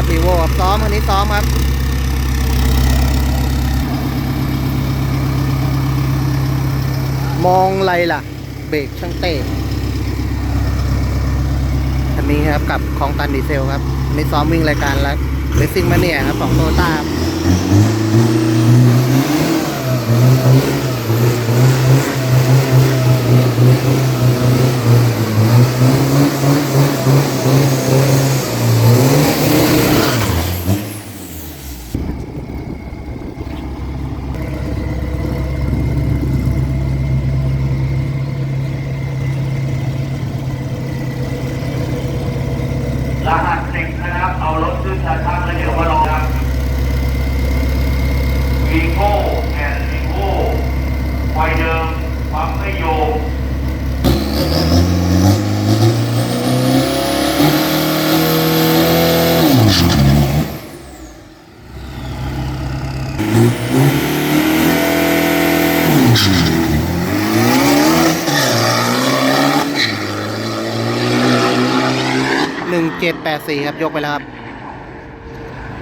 ครับรีโวครับซ้อมคันนี้ซ้อมครับมองไรล่ะ เบรกช่างเต้คันนี้ครับกับคองตันดีเซลครับอันนี่ซ้อมวิ่งรายการแล้วเลสซิ่งมาเนี่ยครับของโตต้าร รหัสสิบนะครับ เอารถขึ้นชาชักแล้วเดี๋ยวมาลองครับวีโก้แอนวีโก้ไฟเดิมปั๊มไม่โย หนึ่งเจ็ดแปดสี่ครับ ยกไปแล้วครับ